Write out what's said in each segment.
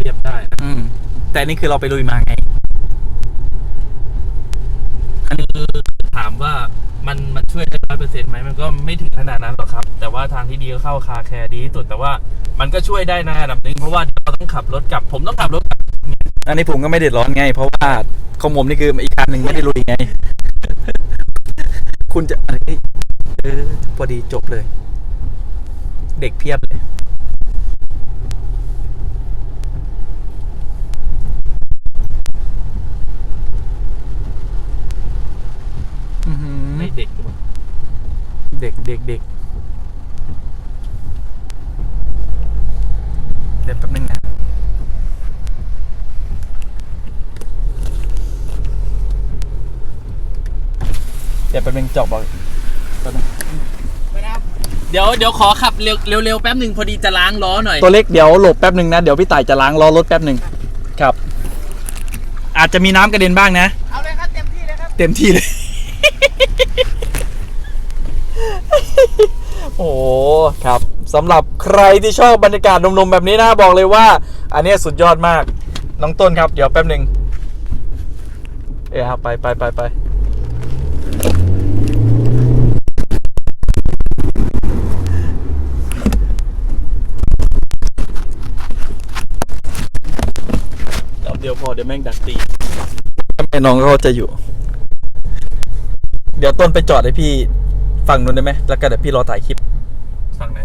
เรียบได้นะอืม แต่นี่คือเราไปลุยมาไง อันนี้ถามว่ามันมันช่วยได้ร้อยเปอร์เซ็นต์ไหมมันก็ไม่ถึงขนาดนั้นหรอกครับ แต่ว่าทางที่ดีก็เข้าคาแคร์ดีที่สุดแต่ว่ามันก็ช่วยได้ในระดับหนึ่งเพราะว่าเราต้องขับรถกลับ ผมต้องขับรถกลับอันนี้ผมก็ไม่เดือดร้อนไง เพราะว่าของผมนี่คืออีกคันหนึ่งไม่ได้ลุยไง คุณจะเอ้ยเออพอดีจบเลย เด็กเพียบเลย อื้อหือ ไม่ เด็กหรือเปล่าเด็กเด็กเด็กเดี๋ยวแป๊บนึงนะเดี๋ยวแป๊บนึงจอบบอกแป๊บนึงเดี๋ยวเดี๋ยวขอขับเร็วเร็วๆแป๊บหนึ่งพอดีจะล้างล้อหน่อย ตัวเล็กเดี๋ยวหลบแป๊บนึงนะเดี๋ยวพี่ต่ายจะล้างล้อรถแป๊บนึงครับ อาจจะมีน้ำกระเด็นบ้างนะ เอาเลยครับเต็มที่เลยครับ เต็มที่เลย โอ้ครับสำหรับใครที่ชอบบรรยากาศนมๆแบบนี้นะบอกเลยว่า อันนี้สุดยอดมาก น้องต้นครับ เดี๋ยวแป๊บหนึ่งเอ้ยครับไปไปไปไปเดี๋ยวพอเดี๋ยวแม่งดักตีแม่น้องเขาจะอยู่ เดี๋ยวต้นไปจอดให้พี่ ฝั่งนู้นได้ไหมแล้วก็เดี๋ยวพี่รอถ่ายคลิปฟังไหน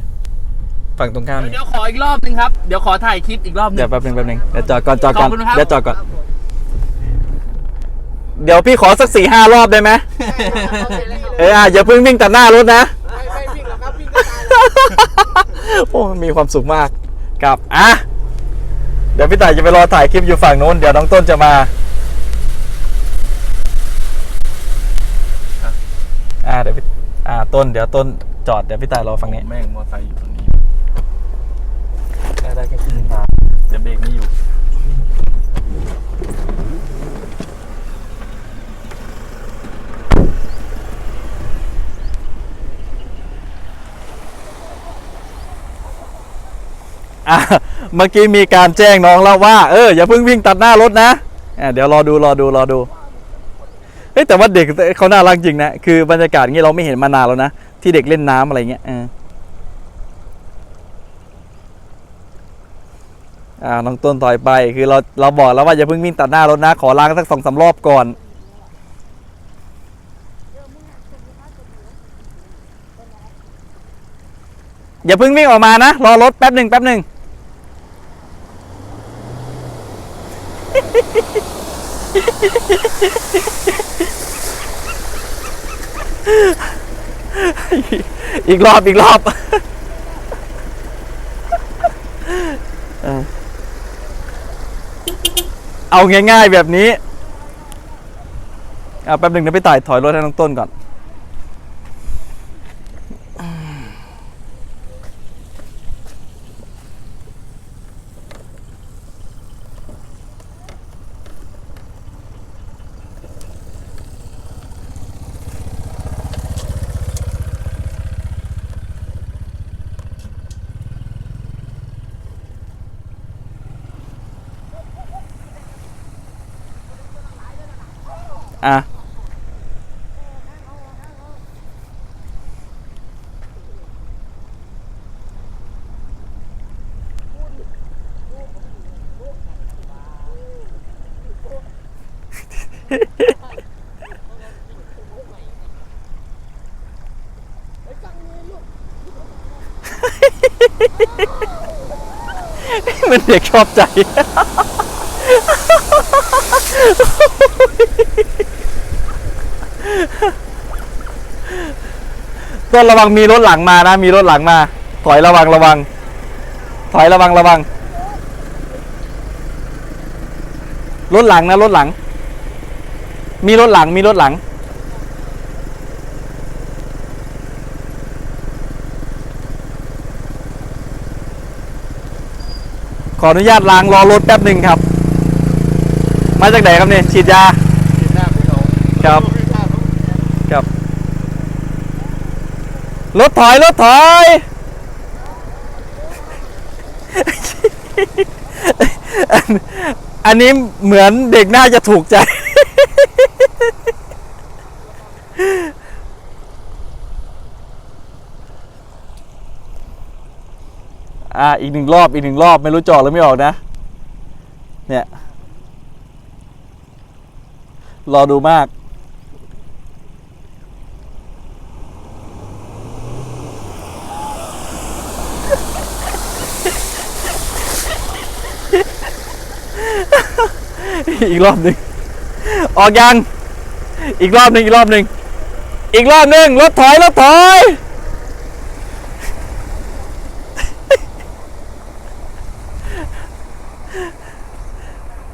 ฝั่งตรงข้ามเดี๋นี่ยวขออีกรอบหนึงครับ เดี๋ยวขอถ่ายคลิปอีกรอบหนึเดี๋ยวงแป๊บนึงแป๊บนึงเดี๋ยวจอดก่อนจอดก่อนขอบคุณครับ เดี๋ยวจอดก่อนเดี๋ยวพี่ขอสักสี่ห้ารอบได้ไหมเอออะอย่าเพิ่งวิ่งตัดหน้ารถนะ ไม่ไม่วิ่งหรอกครับวิ่งก็ตายแล้วโอ้มันมีความสุขมากครับอะเดี๋ยวพี่ต่ายจะไปรอถ่ายคลิปอยู่ฝั่งนู้น เดี๋ยวน้องต้นจะมา อ่าเดี๋ยวพี่อ่า ต้นเดี๋ยวต้นจอดเดี๋ยวพี่ต่ายรอฝั่งนี้ แม่งมอไซค์อยู่ตรงนี้ได้ได้แค่ครึ่งทางเดี๋ยวเบรกไม่อยู่อะเมื่อกี้มีการแจ้งน้องแล้วว่า เอออย่าเพิ่งวิ่งตัดหน้ารถนะอะเดี๋ยวรอดูรอดูรอดู เฮ้แต่ว่าเด็กเขาน่ารักจริงนะ คือบรรยากาศอย่างนี้เราไม่เห็นมานานแล้วนะ ที่เด็กเล่นน้ำอะไรเงี้ยอออ่าน้องต้นต่อยไป คือเราเราบอกแล้วว่าอย่าเพิ่งวิ่งตัดหน้ารถนะ ขอล้างสักสองสามรอบก่อน อย่าเพิ่งวิ่งออกมานะ รอรถแป๊บหนึ่งแป๊บหนึ่ง อีกรอบอีกรอบเอาง่ายๆแบบนี้เอาแป๊บหนึ่งนะไปต่ายถอยรถให้น้องต้นก่อน อะมันเด็กชอบใจ ต้นระวังมีรถหลังมานะ มีรถหลังมา ถอยระวังระวัง ถอยระวังระวัง รถหลังนะรถหลัง มีรถหลังมีรถหลัง ขออนุญาตล้างรอรถแป๊บหนึ่งครับ มาจากไหนครับเนี่ยฉีดยากินหน้าพี่เขาครับพี่หน้าเขาครับ รถถอย รถถอย อันนนี้เหมือนเด็กน่าจะถูกใจ อ่า อีกหนึ่งรอบ อีกหนึ่งรอบ ไม่รู้จอดหรือไม่ออกนะ เนี่ย รอดูมาก อีกรอบหนึ่งออกยัง อีกรอบหนึ่งอีกรอบหนึ่งอีกรอบหนึ่งรถถอยรถถอย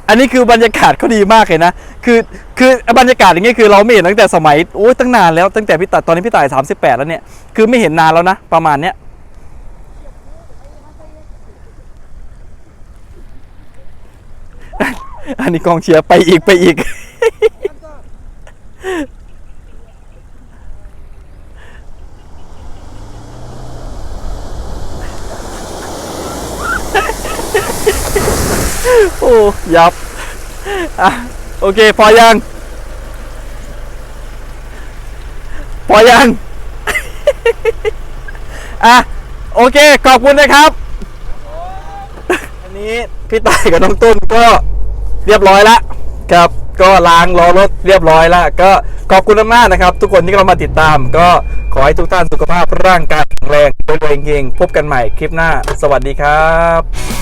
อันนี้คือบรรยากาศเขาดีมากเลยนะ คือ คือบรรยากาศอย่างเงี้ยคือเราไม่เห็นตั้งแต่สมัย โอ้ยตั้งนานแล้วตั้งแต่พี่ต่ายตอนนี้พี่ต่าย38 แล้วเนี่ย คือไม่เห็นนานแล้วนะ ประมาณเนี้ย อันนี้กองเชียร์ไปอีกไปอีก โอ้ยับอะโอเค พอยัง พอยัง อะ โอเค ขอบคุณนะครับ อันนี้พี่ต่ายกับน้องตุ้นก็ เรียบร้อยแล้วครับก็ล้างล้อรถเรียบร้อยแล้ว ก็ขอบคุณมากนะครับ ทุกคนที่เรามาติดตาม ก็ขอให้ทุกท่านสุขภาพร่างกายแข็งแรงเป็นเฮงๆพบกันใหม่คลิปหน้า สวัสดีครับ